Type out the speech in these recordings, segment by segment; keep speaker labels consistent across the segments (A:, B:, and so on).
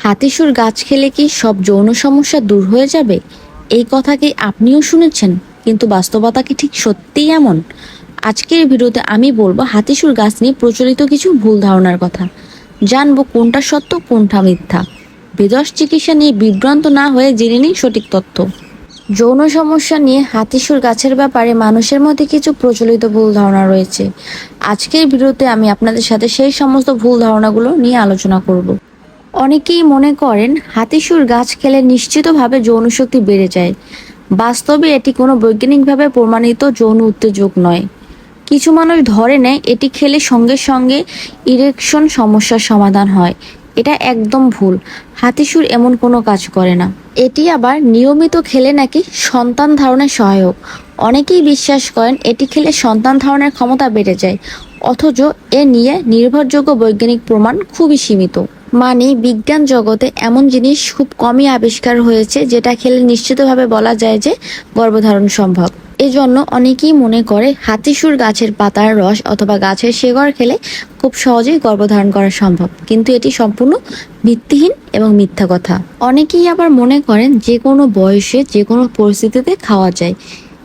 A: হাতিসুর গাছ খেলে কি সব যৌন সমস্যা দূর হয়ে যাবে? এই কথা কি আপনিও শুনেছেন? কিন্তু বাস্তবতা কি ঠিক সত্যিই এমন? আজকের ভিডিওতে আমি বলব হাতিসুর গাছ নিয়ে প্রচলিত কিছু ভুল ধারণার কথা। জানব কোনটা সত্য, কোনটা মিথ্যা। বেদস চিকিৎসা নিয়ে বিভ্রান্ত না হয়ে জেনে নিন সঠিক তথ্য। যৌন সমস্যা নিয়ে হাতিসুর গাছের ব্যাপারে মানুষের মধ্যে কিছু প্রচলিত ভুল ধারণা রয়েছে। আজকের ভিডিওতে আমি আপনাদের সাথে সেই সমস্ত ভুল ধারণাগুলো নিয়ে আলোচনা করব। অনেকেই মনে করেন হাতিসুর গাছ খেলে নিশ্চিতভাবে যৌন শক্তি বেড়ে যায়। বাস্তবে এটি কোনো বৈজ্ঞানিকভাবে প্রমাণিত যৌন উত্তেজক নয়। কিছু মানুষ ধরে নেয় এটি খেলে সঙ্গে সঙ্গে ইরেকশন সমস্যার সমাধান হয়। এটা একদম ভুল। হাতিসুর এমন কোনো কাজ করে না। এটি আবার নিয়মিত খেলে নাকি সন্তান ধারণের সহায়ক। অনেকেই বিশ্বাস করেন এটি খেলে সন্তান ধারণের ক্ষমতা বেড়ে যায়। অথচ এ নিয়ে নির্ভরযোগ্য বৈজ্ঞানিক প্রমাণ খুবই সীমিত। মানে বিজ্ঞান জগতে এমন জিনিস খুব কমই আবিষ্কার হয়েছে যেটা খেলে নিশ্চিতভাবে বলা যায় যে গর্ভধারণ সম্ভব। এজন্য অনেকেই মনে করে হাতিসুর গাছের পাতার রস অথবা গাছের শেকড় খেলে খুব সহজেই গর্ভধারণ করা সম্ভব। কিন্তু এটি সম্পূর্ণ ভিত্তিহীন এবং মিথ্যা কথা। অনেকেই আবার মনে করেন যে কোনো বয়সে যে কোনো পরিস্থিতিতে খাওয়া যায়।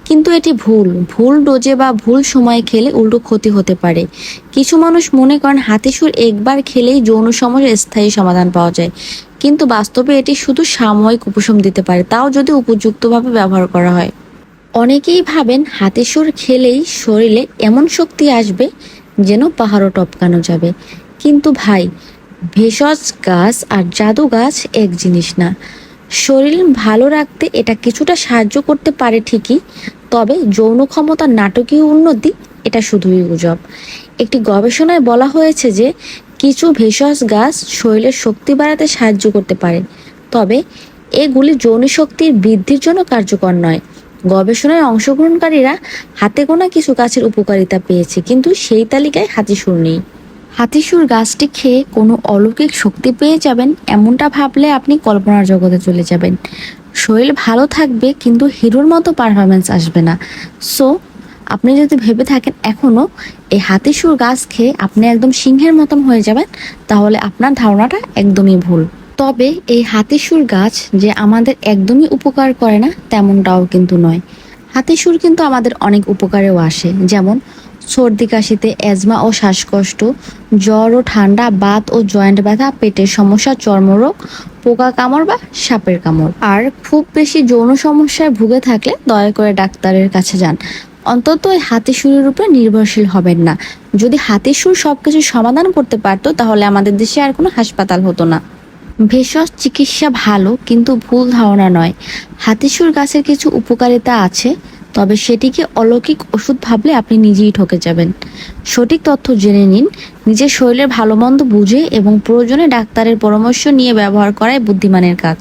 A: কিন্তু এটি ভুল। ভুল ডোজে বা ভুল সময়ে খেলে উল্টো ক্ষতি হতে পারে। কিছু মানুষ মনে করেন হাতিসুর একবার খেলেই যৌন সমস্যার স্থায়ী সমাধান পাওয়া যায়। কিন্তু বাস্তবে এটি শুধু সাময়িক উপশম দিতে পারে, তাও যদি উপযুক্তভাবে ব্যবহার করা হয়। অনেকেই ভাবেন হাতিসুর খেলেই শরীরে এমন শক্তি আসবে যেন পাহাড়ও টপকানো যাবে। কিন্তু ভাই, ভেষজ গাছ আর জাদু গাছ এক জিনিস না। শরীর ভালো রাখতে এটা কিছুটা সাহায্য করতে পারে ঠিকই তবে যৌন ক্ষমতার নাটকীয় উন্নতি, এটা শুধুই গুজব। একটি গবেষণায় বলা হয়েছে যে, কিছু ভেষজ গাছ শরীরের শক্তি বাড়াতে সাহায্য করতে পারে, তবে এগুলি যৌন শক্তির বৃদ্ধির জন্য কার্যকর নয়। গবেষণায় অংশগ্রহণকারীরা হাতে গোনা কিছু গাছের উপকারিতা পেয়েছে, কিন্তু সেই তালিকায় হাতিসুর নেই। হাতিসুর গাছটি খেয়ে কোনো অলৌকিক শক্তি পেয়ে যাবেন, এমনটা ভাবলে আপনি কল্পনার জগতে চলে যাবেন। শরীর ভালো থাকবে, কিন্তু হিরোর মতো পারফরমেন্স আসবে না। সো আপনি যদি ভেবে থাকেন এখনও এই হাতিসুর গাছ খেয়ে আপনি একদম সিংহের মতন হয়ে যাবেন, তাহলে আপনার ধারণাটা একদমই ভুল। তবে এই হাতিসুর গাছ যে আমাদের একদমই উপকার করে না, তেমনটাও কিন্তু নয়। হাতিসুর কিন্তু আমাদের অনেক উপকারেও আসে। যেমন সর্দি, কাশিতে অ্যাজমা ও শ্বাসকষ্ট, জ্বর ও ঠান্ডা, বাত ও জয়েন্ট ব্যথা, পেটের সমস্যা, চর্মরোগ, পোকা কামড় বা সাপের কামড়। আর খুব বেশি যৌন সমস্যায় ভুগে থাকলে দয়া করে ডাক্তারের কাছে যান। অন্তত এই হাতিসুরের উপরে নির্ভরশীল হবেন না। যদি হাতিসুর সবকিছু সমাধান করতে পারতো, তাহলে আমাদের দেশে আর কোনো হাসপাতাল হতো না। ভেষজ চিকিৎসা ভালো, কিন্তু ভুল ধারণা নয়। হাতিসুর গাছের কিছু উপকারিতা আছে। তবে সেটিকে অলৌকিক ওষুধ ভাবলে আপনি নিজেই ঠকে যাবেন। সঠিক তথ্য জেনে নিন, নিজের শরীরের ভালো মন্দ বুঝে এবং প্রয়োজনে ডাক্তারের পরামর্শ নিয়ে ব্যবহার করাই বুদ্ধিমানের কাজ।